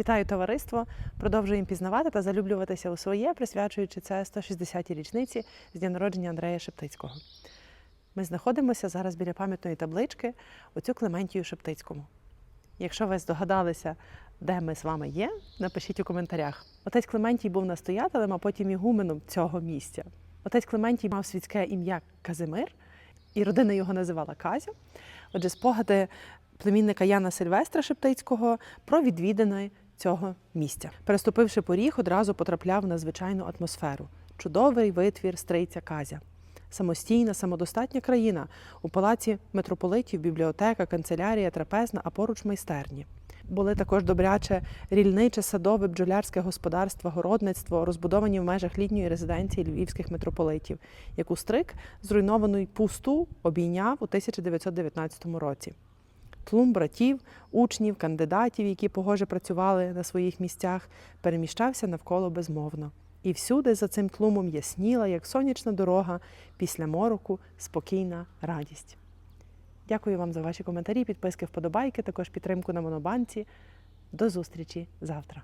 Вітаю товариство! Продовжуємо пізнавати та залюблюватися у своє, присвячуючи це 160-й річниці з дня народження Андрея Шептицького. Ми знаходимося зараз біля пам'ятної таблички оцю Клементію Шептицькому. Якщо ви здогадалися, де ми з вами є, напишіть у коментарях. Отець Клементій був настоятелем, а потім ігуменом цього місця. Отець Клементій мав світське ім'я Казимир, і родина його називала Казя. Отже, спогади племінника Яна Сильвестра Шептицького про відвідини цього місця. Переступивши поріг, одразу потрапляв на звичайну атмосферу. Чудовий витвір стрийця Казя. Самостійна, самодостатня країна у палаці митрополитів, бібліотека, канцелярія, трапезна, а поруч майстерні. Були також добряче рільниче, садове, бджолярське господарство, городництво, розбудовані в межах літньої резиденції львівських митрополитів, яку стрик зруйновану й пусту обійняв у 1919 році. Тлум братів, учнів, кандидатів, які погоже працювали на своїх місцях, переміщався навколо безмовно. І всюди за цим тлумом ясніла, як сонячна дорога, після мороку спокійна радість. Дякую вам за ваші коментарі, підписки, вподобайки, також підтримку на монобанці. До зустрічі завтра.